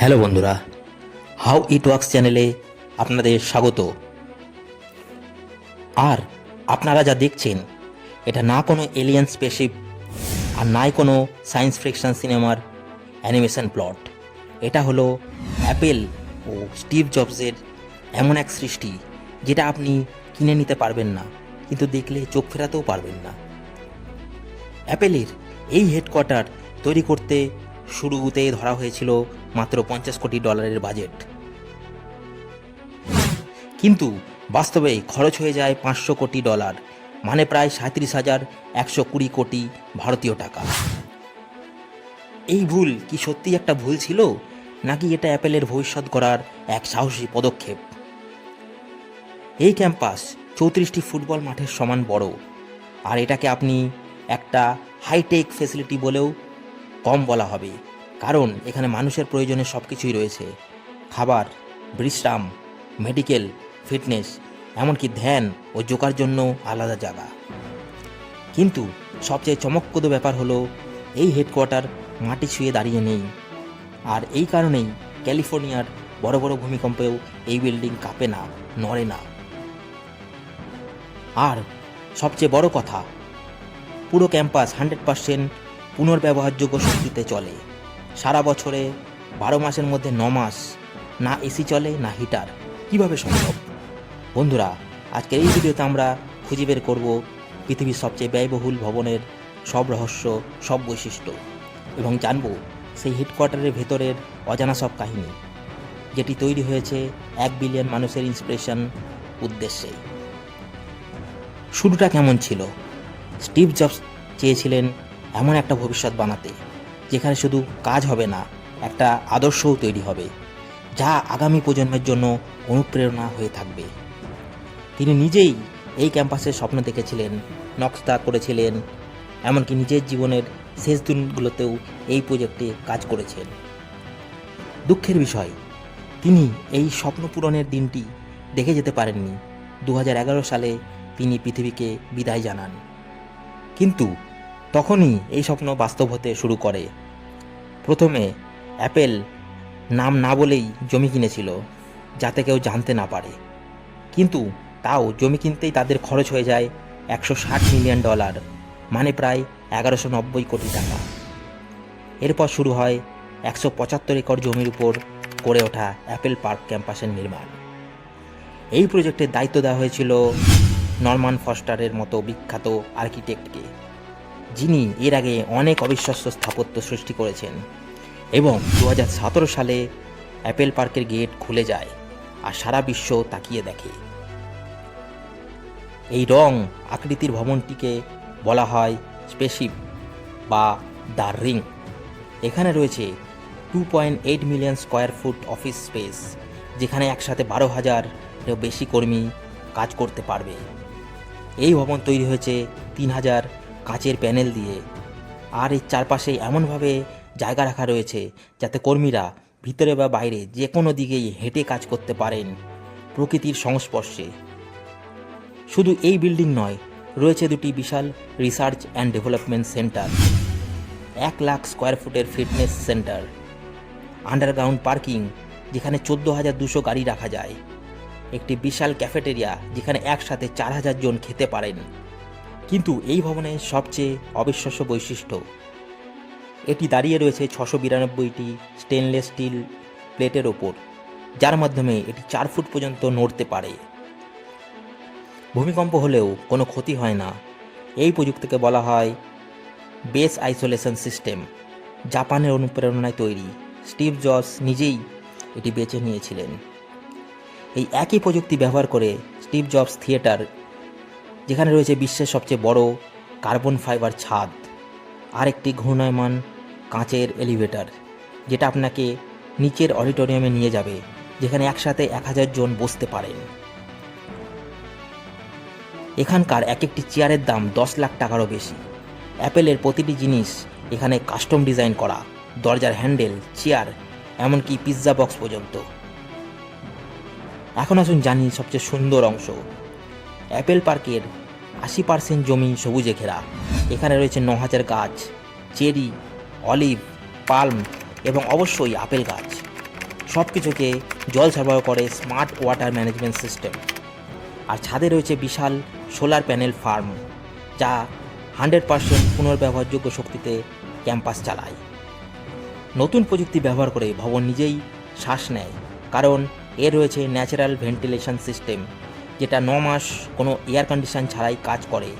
Hello বন্ধুরা, how it works চ্যানেলে আপনাদের স্বাগত। আর আপনারা যা দেখছেন, এটা না কোনো এলিয়েন স্পেসিপ আর নাই কোনো সায়েন্স ফিকশন সিনেমার অ্যানিমেশন প্লট এটা হলো অ্যাপেল ও স্টিভ জবসের এমন এক সৃষ্টি যেটা আপনি কিনে নিতে পারবেন না, কিন্তু দেখলে চোখ ফেরাতেও পারবেন না। অ্যাপেলের এই হেডকোয়ার্টার তৈরি করতে শুরুতে ধরা হয়েছিল মাত্র পঞ্চাশ কোটি ডলারের বাজেট। কিন্তু বাস্তবে খরচ হয়ে যায় পাঁচশো কোটি ডলার মানে প্রায় সাঁত্রিশ হাজার একশো কুড়ি কোটি ভারতীয় টাকা। এই ভুল কি সত্যি একটা ভুল ছিল, নাকি এটা অ্যাপেলের ভবিষ্যৎ করার এক সাহসী পদক্ষেপ? এই ক্যাম্পাস চৌত্রিশটি ফুটবল মাঠের সমান বড়, আর এটাকে আপনি একটা হাইটেক ফেসিলিটি বলেও কম বলা হবে, কারণ এখানে মানুষের প্রয়োজনে সব কিছুই রয়েছে। খাবার, বিশ্রাম, মেডিকেল, ফিটনেস, এমনকি ধ্যান ও যোগার জন্য আলাদা জায়গা। কিন্তু সবচেয়ে চমকপ্রদ ব্যাপার হলো, এই হেডকোয়ার্টার মাটি ছুঁয়ে দাঁড়িয়ে নেই। আর এই কারণেই ক্যালিফোর্নিয়ার বড় বড় ভূমিকম্পেও এই বিল্ডিং কাঁপে না, নড়ে না। আর সবচেয়ে বড় কথা, পুরো ক্যাম্পাস হান্ড্রেড পার্সেন্ট পুনর্ব্যবহারযোগ্য শক্তিতে চলে। সারা বছরে বারো মাসের মধ্যে ন মাস না এসি চলে, না হিটার। কীভাবে সম্ভব? বন্ধুরা, আজকের এই ভিডিওতে আমরা খুঁজে বের করব পৃথিবীর সবচেয়ে ব্যয়বহুল ভবনের সব রহস্য, সব বৈশিষ্ট্য এবং জানব সেই হেডকোয়ার্টারের ভেতরের অজানা সব কাহিনী, যেটি তৈরি হয়েছে এক বিলিয়ন মানুষের ইন্সপিরেশন উদ্দেশ্যে। শুরুটা কেমন ছিল? স্টিভ জবস চেয়েছিলেন এমন একটা ভবিষ্যৎ বানাতে, যেখানে শুধু কাজ হবে না, একটা আদর্শও তৈরি হবে, যা আগামী প্রজন্মের জন্য অনুপ্রেরণা হয়ে থাকবে। তিনি নিজেই এই ক্যাম্পাসের স্বপ্ন দেখেছিলেন, নকশা করেছিলেন, এমনকি নিজের জীবনের শেষ দিনগুলোতেও এই প্রজেক্টে কাজ করেছেন। দুঃখের বিষয়, তিনি এই স্বপ্ন পূরণের দিনটি দেখে যেতে পারেননি। দু হাজার এগারো সালে তিনি পৃথিবীকে বিদায় জানান। কিন্তু তখনই এই স্বপ্ন বাস্তব হতে শুরু করে। প্রথমে অ্যাপেল নাম না বলেই জমি কিনেছিল, যাতে কেউ জানতে না পারে। কিন্তু তাও জমি কিনতেই তাদের খরচ হয়ে যায় একশো ষাট মিলিয়ন ডলার মানে প্রায় এগারোশো নব্বই কোটি টাকা। এরপর শুরু হয় একশো পঁচাত্তর একর জমির উপর গড়ে ওঠা অ্যাপেল পার্ক ক্যাম্পাসের নির্মাণ। এই প্রজেক্টের দায়িত্ব দেওয়া হয়েছিল নরমান ফস্টারের মতো বিখ্যাত আর্কিটেক্টকে। যিনি এর আগে অনেক অবিশ্বাস্য স্থাপত্য সৃষ্টি করেছেন এবং দু হাজার সতেরো সালে অ্যাপেল পার্কের গেট খুলে যায় আর সারা বিশ্ব তাকিয়ে দেখে। এই রং আকৃতির ভবনটিকে বলা হয় স্পেসিপ বা দ্য রিং। এখানে রয়েছে two point eight million square foot office space, যেখানে একসাথে বারো হাজার বেশি কর্মী কাজ করতে পারবে। এই ভবন তৈরি হয়েছে তিন হাজার কাচের প্যানেল দিয়ে। আর এর চারপাশে এমনভাবে জায়গা রাখা রয়েছে যাতে কর্মীরা ভিতরে বা বাইরে যে কোনো দিকেই হেঁটে কাজ করতে পারেন প্রকৃতির সংস্পর্শে। শুধু এই বিল্ডিং নয়, রয়েছে দুটি বিশাল রিসার্চ অ্যান্ড ডেভেলপমেন্ট সেন্টার, এক লাখ স্কোয়ার ফুটের ফিটনেস সেন্টার, আন্ডারগ্রাউন্ড পার্কিং যেখানে চোদ্দ হাজার দুশো গাড়ি রাখা যায়, একটি বিশাল ক্যাফেটেরিয়া যেখানে একসাথে চার হাজার জন খেতে পারেন। কিন্তু এই ভবনের সবচেয়ে অবিশ্বাস্য বৈশিষ্ট্য। এটি দাঁড়িয়ে রয়েছে ছশো বিরানব্বইটি স্টেনলেস স্টিল প্লেটের ওপর, যার মাধ্যমে এটি চার ফুট পর্যন্ত নড়তে পারে। ভূমিকম্প হলেও কোনো ক্ষতি হয় না। এই প্রযুক্তিকে বলা হয় বেস আইসোলেশন সিস্টেম, জাপানের অনুপ্রেরণায় তৈরি। স্টিভ জবস নিজেই এটি বেছে নিয়েছিলেন। এই একই প্রযুক্তি ব্যবহার করে স্টিভ জবস থিয়েটার যেখানে রয়েছে বিশ্বের সবচেয়ে বড় কার্বন ফাইবার ছাদ। আর একটি ঘূর্ণায়মান কাঁচের এলিভেটর, যেটা আপনাকে নিচের অডিটোরিয়ামে নিয়ে যাবে, যেখানে একসাথে এক হাজার জন বসতে পারেন। এখানকার এক একটি চেয়ারের দাম দশ লাখ টাকারও বেশি। অ্যাপেলের প্রতিটি জিনিস এখানে কাস্টম ডিজাইন করা, দরজার হ্যান্ডেল, চেয়ার, এমনকি পিৎজা বক্স পর্যন্ত। এখন আসুন জানি সবচেয়ে সুন্দর অংশ অ্যাপেল পার্কের আশি পার্সেন্ট জমি সবুজে ঘেরা। এখানে রয়েছে ন হাজার গাছ, চেরি, অলিভ, পাল্ম এবং অবশ্যই আপেল গাছ। সব কিছুকে জল সরবরাহ করে স্মার্ট ওয়াটার ম্যানেজমেন্ট সিস্টেম। আর ছাদে রয়েছে বিশাল সোলার প্যানেল ফার্ম, যা হান্ড্রেড পার্সেন্ট পুনর্ব্যবহারযোগ্য শক্তিতে ক্যাম্পাস চালায়। নতুন প্রযুক্তি ব্যবহার করে ভবন নিজেই শ্বাস নেয়, কারণ এর রয়েছে ন্যাচারাল ভেন্টিলেশন সিস্টেম। যেটা ন মাস কোনো এয়ার কন্ডিশন ছাড়াই কাজ করে।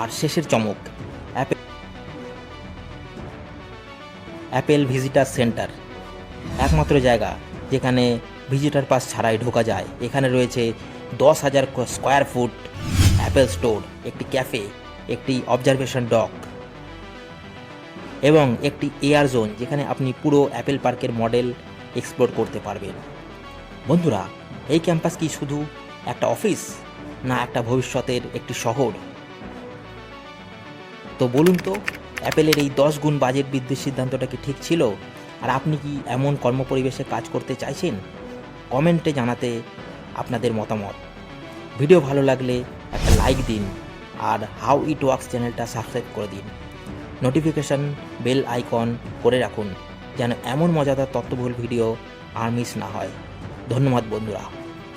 আর শেষের চমক অ্যাপেল অ্যাপেল ভিজিটার সেন্টার একমাত্র জায়গা যেখানে ভিজিটার পাস ছাড়াই ঢোকা যায়। এখানে রয়েছে দশ হাজার স্কোয়ার ফুট অ্যাপেল স্টোর একটি ক্যাফে একটি অবজারভেশন ডক এবং একটি এয়ার জোন যেখানে আপনি পুরো অ্যাপেল পার্কের মডেল এক্সপ্লোর করতে পারবেন। বন্ধুরা এই ক্যাম্পাস কি শুধু একটা অফিস না একটা ভবিষ্যতের একটি শহর? তো বলুন তো, অ্যাপেলের এই দশ গুণ বাজেট বৃদ্ধির সিদ্ধান্তটা কি ঠিক ছিল? আর আপনি কি এমন কর্মপরিবেশে কাজ করতে চাইছেন? কমেন্টে জানাতে আপনাদের মতামত। ভিডিও ভালো লাগলে একটা লাইক দিন আর হাউ ইট ওয়ার্কস চ্যানেলটা সাবস্ক্রাইব করে দিন। নোটিফিকেশন বেল আইকন করে রাখুন যেন এমন মজাদার তথ্যবহুল ভিডিও আর মিস না হয়। ধন্যবাদ বন্ধুরা।